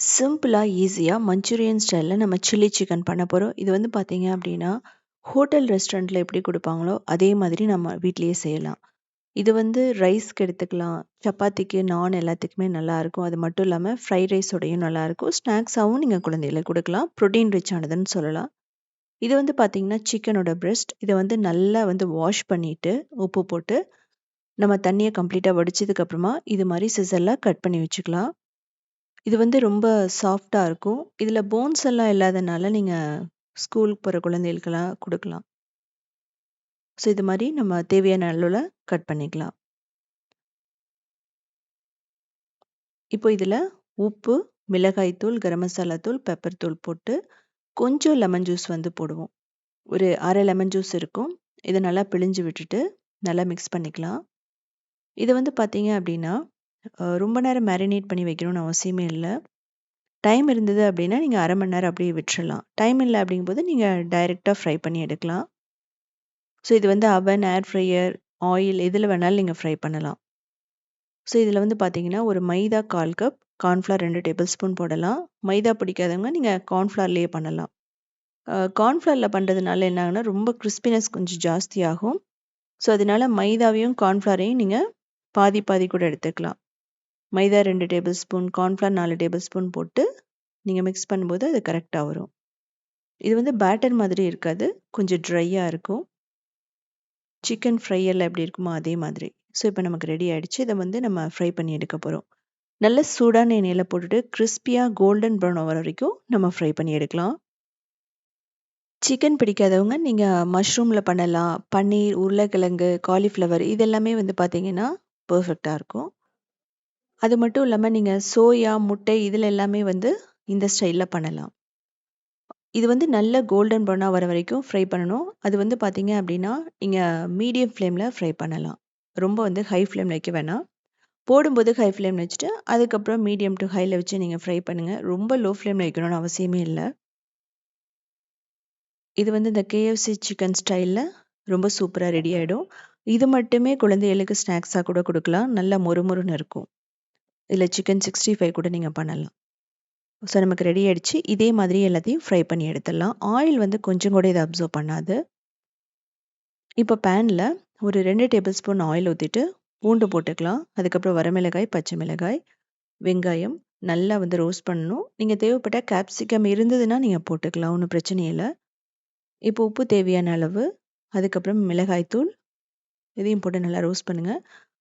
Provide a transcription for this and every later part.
சிம்பிளாக ஈஸியாக மஞ்சூரியன் ஸ்டைல்ல நம்ம சில்லி சிக்கன் பண்ண போகிறோம் இது வந்து பார்த்தீங்க அப்படின்னா ஹோட்டல் ரெஸ்டாரண்ட்டில் எப்படி கொடுப்பாங்களோ அதே மாதிரி நம்ம வீட்லேயே செய்யலாம். இது வந்து ரைஸ்க்கு எடுத்துக்கலாம். சப்பாத்திக்கு, நான் எல்லாத்துக்குமே நல்லாயிருக்கும் அது மட்டும் இல்லாமல் ஃப்ரைட் ரைஸோடையும் நல்லாயிருக்கும் ஸ்நாக்ஸாகவும் நீங்கள் குழந்தைகளுக்கு கொடுக்கலாம் ப்ரோட்டீன் ரிச் ஆனதுன்னு சொல்லலாம். இது வந்து பார்த்திங்கன்னா சிக்கனோட பிரெஸ்ட். இதை வந்து நல்லா வந்து வாஷ் பண்ணிவிட்டு உப்பு போட்டு, நம்ம தண்ணியை கம்ப்ளீட்டாக வடித்ததுக்கப்புறமா இது மாதிரி சிசர்ல கட் பண்ணி வச்சுக்கலாம். இது வந்து ரொம்ப சாஃப்ட்டா இருக்கும். இதுல போன்ஸ் எல்லாம் இல்லாதனால நீங்க ஸ்கூலுக்கு போற குழந்தைகளுக்கெல்லாம் குடுக்கலாம். ஸோ இது மாரி நம்ம தேவையான அளவுல கட் பண்ணிக்கலாம். இப்போ இதுல உப்பு, மிளகாய் தூள், கரம் மசாலா தூள், பெப்பர் தூள் போட்டு, கொஞ்சம் லெமன் ஜூஸ் வந்து போடுவோம். ஒரு 1/2 லெமன் ஜூஸ் இருக்கும். இத நல்லா பிழிஞ்சு விட்டுட்டு, நல்லா மிக்ஸ் பண்ணிக்கலாம். இது வந்து பார்த்தீங்க அப்டின்னா, ரொம்ப நேரம் மேரினேட் பண்ணி வைக்கணும்னு அவசியமே இல்லை டைம் இருந்தது அப்படின்னா நீங்கள் அரை மணி நேரம் அப்படியே விட்டுறலாம். டைம் இல்லை அப்படிங்கும்போது நீங்கள் டைரெக்டாக ஃப்ரை பண்ணி எடுக்கலாம். ஸோ இது வந்து அவன், ஏர் ஃப்ரையர், ஆயில் எதில் வேணாலும் நீங்கள் ஃப்ரை பண்ணலாம். ஸோ இதில் வந்து பார்த்தீங்கன்னா, ஒரு மைதா 1/4 கப், கார்ன்ஃப்ளவர் ரெண்டு டேபிள் ஸ்பூன் போடலாம். மைதா பிடிக்காதவங்க நீங்கள் கார்ன்ஃப்ளவர்லேயே பண்ணலாம். கார்ன்ஃப்ளவரில் பண்ணுறதுனால பண்றதுனால என்ன ரொம்ப கிறிஸ்பினஸ் கொஞ்சம் ஜாஸ்தி ஆகும். ஸோ அதனால மைதாவையும், கார்ன்ஃப்ளவரையும் நீங்கள் பாதி பாதி கூட எடுத்துக்கலாம். மைதா ரெண்டு டேபிள் ஸ்பூன், கார்ன்ஃப்ளவர் நாலு டேபிள் ஸ்பூன் போட்டு, நீங்கள் மிக்ஸ் பண்ணும்போது அது கரெக்டாக வரும். இது வந்து பேட்டர் மாதிரி இருக்காது. கொஞ்சம் ட்ரையாக இருக்கும். சிக்கன் ஃப்ரை எல்லாம் எப்படி இருக்குமோ அதே மாதிரி. ஸோ இப்போ நமக்கு ரெடி ஆகிடுச்சு இதை வந்து நம்ம ஃப்ரை பண்ணி எடுக்க போகிறோம் நல்ல சூடான எண்ணெயில் போட்டுட்டு, கிரிஸ்பியா கோல்டன் ப்ரௌன் வர வரைக்கும் நம்ம ஃப்ரை பண்ணி எடுக்கலாம். சிக்கன் பிடிக்காதவங்க நீங்கள் மஷ்ரூமில் பண்ணலாம். பன்னீர், உருளைக்கிழங்கு, காலிஃப்ளவர் இது எல்லாமே வந்து பார்த்தீங்கன்னா, பர்ஃபெக்டாக இருக்கும். அது மட்டும் இல்லாமல் நீங்கள் சோயா, முட்டை இதில் எல்லாமே வந்து இந்த ஸ்டைலில் பண்ணலாம். இது வந்து நல்ல கோல்டன் ப்ரௌனாக வர வரைக்கும் ஃப்ரை பண்ணணும். அது வந்து பார்த்தீங்க அப்படின்னா நீங்கள் மீடியம் ஃப்ளேமில் ஃப்ரை பண்ணலாம். ரொம்ப வந்து ஹை ஃப்ளேம்ல வைக்க வேணாம். போடும்போது ஹை ஃப்ளேம் வச்சுட்டு, அதுக்கப்புறம் மீடியம் டூ ஹையில் வச்சு நீங்கள் ஃப்ரை பண்ணுங்கள் ரொம்ப லோ ஃப்ளேமில் வைக்கணும்னு அவசியமே இல்லை இது வந்து இந்த கேஎஃப்சி சிக்கன் ஸ்டைலில் ரொம்ப சூப்பராக ரெடி ஆகிடும் இது மட்டுமே குழந்தைகளுக்கு ஸ்நாக்ஸாக கூட கொடுக்கலாம் நல்லா மொறுமொறுன்னு இருக்கும். இல்லை சிக்கன் 65 கூட நீங்கள் பண்ணலாம். ஸோ நமக்கு ரெடி ஆகிடுச்சு இதே மாதிரி எல்லாத்தையும் ஃப்ரை பண்ணி எடுத்துடலாம். ஆயில் வந்து கொஞ்சம் கூட இதை அப்சர்வ் பண்ணாது. இப்போ பேனில் ஒரு ரெண்டு டேபிள் ஸ்பூன் ஆயில் ஊற்றிட்டு பூண்டு போட்டுக்கலாம். அதுக்கப்புறம் வரமிளகாய், பச்சை மிளகாய், வெங்காயம் நல்லா வந்து ரோஸ்ட் பண்ணணும். நீங்கள் தேவைப்பட்ட கேப்சிகம் இருந்ததுன்னா நீங்கள் போட்டுக்கலாம். ஒன்றும் பிரச்சனை இல்லை இப்போ உப்பு தேவையான அளவு, அதுக்கப்புறம் மிளகாய் தூள், இதையும் போட்டு நல்லா ரோஸ்ட் பண்ணுங்கள்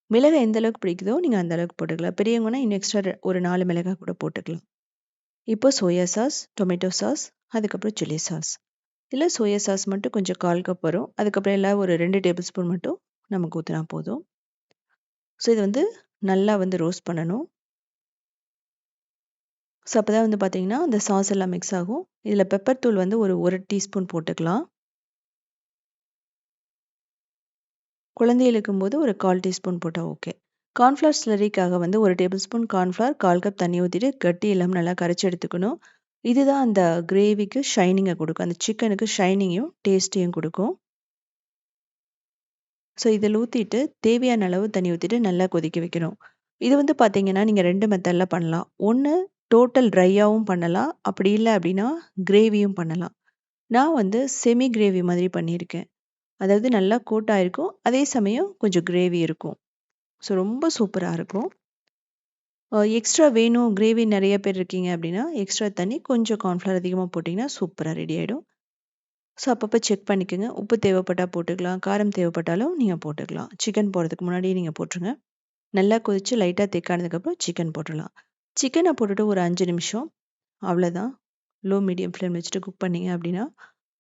மிளகாய் எந்த அளவுக்கு பிடிக்குதோ நீங்கள் அந்த அளவுக்கு போட்டுக்கலாம். பெரியவங்கன்னா இன்னும் எக்ஸ்ட்ரா ஒரு நாலு மிளகாய் கூட போட்டுக்கலாம். இப்போ சோயா சாஸ், டொமேட்டோ சாஸ், அதுக்கப்புறம் சில்லி சாஸ். இல்லை சோயா சாஸ் மட்டும் கொஞ்சம் 1/4 கப் வரும். அதுக்கப்புறம் எல்லாம் ஒரு ரெண்டு டேபிள் ஸ்பூன் மட்டும் நமக்கு ஊற்றினா போதும். ஸோ இது வந்து நல்லா வந்து ரோஸ்ட் பண்ணணும். ஸோ அப்பதான் வந்து பார்த்தீங்கன்னா, அந்த சாஸ் எல்லாம் மிக்ஸ் ஆகும். இதில் பெப்பர் தூள் வந்து ஒரு ஒரு டீஸ்பூன் போட்டுக்கலாம். குழந்தைகளுக்கும்போது ஒரு 1/4 டீஸ்பூன் போட்டால் ஓகே. கார்ன்ஃப்ளவர் ஸ்லரிக்காக வந்து ஒரு டேபிள் ஸ்பூன் கார்ன்ஃப்ளவர், 1/4 கப் தண்ணி ஊற்றிட்டு கட்டி இல்லாம நல்லா கரைச்சி எடுத்துக்கணும். இதுதான் அந்த கிரேவிக்கு ஷைனிங்கை கொடுக்கும் அந்த சிக்கனுக்கு ஷைனிங்கையும், டேஸ்ட்டையும் கொடுக்கும் ஸோ இதில் ஊற்றிட்டு தேவையான அளவு தண்ணி ஊற்றிட்டு நல்லா கொதிக்க வைக்கணும். இது வந்து பார்த்தீங்கன்னா, நீங்கள் ரெண்டு மெத்தடில் பண்ணலாம். ஒன்று டோட்டல் ட்ரையாகவும் பண்ணலாம். அப்படி இல்லை அப்படின்னா, கிரேவியும் பண்ணலாம். நான் வந்து செமி கிரேவி மாதிரி பண்ணியிருக்கேன். அதாவது நல்லா கூட்டாக இருக்கும் அதே சமயம் கொஞ்சம் கிரேவி இருக்கும். ஸோ ரொம்ப சூப்பராக இருக்கும். எக்ஸ்ட்ரா வேணும், கிரேவி நிறைய பேர் இருக்கீங்க அப்படின்னா, எக்ஸ்ட்ரா தண்ணி கொஞ்சம் கார்ன்ஃப்ளவர் அதிகமாக போட்டிங்கன்னா சூப்பராக ரெடி ஆயிடும். ஸோ அப்பப்போ செக் பண்ணிக்கங்க. உப்பு தேவைப்பட்டால் போட்டுக்கலாம். காரம் தேவைப்பட்டாலும் நீங்கள் போட்டுக்கலாம். சிக்கன் போடுறதுக்கு முன்னாடியே நீங்கள் போட்டுருங்க. நல்லா கொதித்து லைட்டாக தேக்கானதுக்கப்புறம் சிக்கன் போட்டுடலாம் சிக்கனை போட்டுட்டு ஒரு அஞ்சு நிமிஷம் அவ்வளோதான். லோ மீடியம் ஃப்ளேம் வச்சுட்டு குக் பண்ணிங்க அப்படின்னா,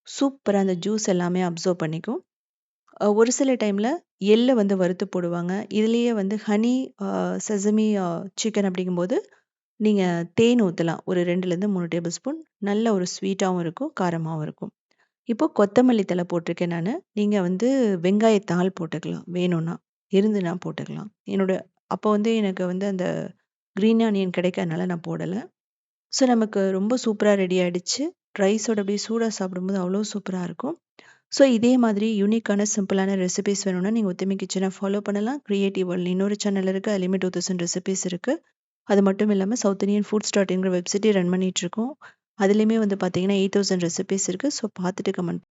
சூப்பராக அந்த ஜூஸ் எல்லாமே அப்சர்வ் பண்ணிக்கும். ஒரு சில டைமில் எள்ளை வந்து வறுத்து போடுவாங்க. இதுலேயே வந்து ஹனி செசமி சிக்கன் அப்படிங்கும்போது, நீங்கள் தேன் ஊற்றலாம் ஒரு 2லேருந்து 3 டேபிள் ஸ்பூன். நல்ல ஒரு ஸ்வீட்டாகவும் இருக்கும், காரமாகவும் இருக்கும். இப்போ கொத்தமல்லி தழை போட்டிருக்கேன் நான் நீங்கள் வந்து வெங்காயத்தாள் போட்டுக்கலாம் வேணும்னா. இருந்துனா போட்டுக்கலாம். என்னோட அப்போ வந்து எனக்கு வந்து அந்த க்ரீன் ஆனியன் கிடைக்காதனால நான் போடலை ஸோ நமக்கு ரொம்ப சூப்பராக ரெடி ஆகிடுச்சு ரைஸோட அப்படியே சூடாக சாப்பிடும்போது அவ்வளோ சூப்பராக இருக்கும். ஸோ இதே மாதிரி யூனிக்கான சிம்பிளான ரெசிபீஸ் வேணும்னா, நீங்க உத்தமி கிச்சனை ஃபாலோ பண்ணலாம். கிரியேட்டிவ் வேர்ல்டு இன்னொரு சேனல் இருக்கு. அதுலயுமே 2000 ரெசிபீஸ் இருக்கு. அது மட்டும் இல்லாமல் சவுத் இந்தியன் ஃபுட்ஸ் டாட் இன்கிற வெப்சைட்டே ரன் பண்ணிகிட்ருக்கோம் அதுலேயுமே வந்து பார்த்தீங்கன்னா எயிட் தௌசண்ட் ரெசிபீஸ் இருக்குது ஸோ பார்த்துட்டு கமெண்ட்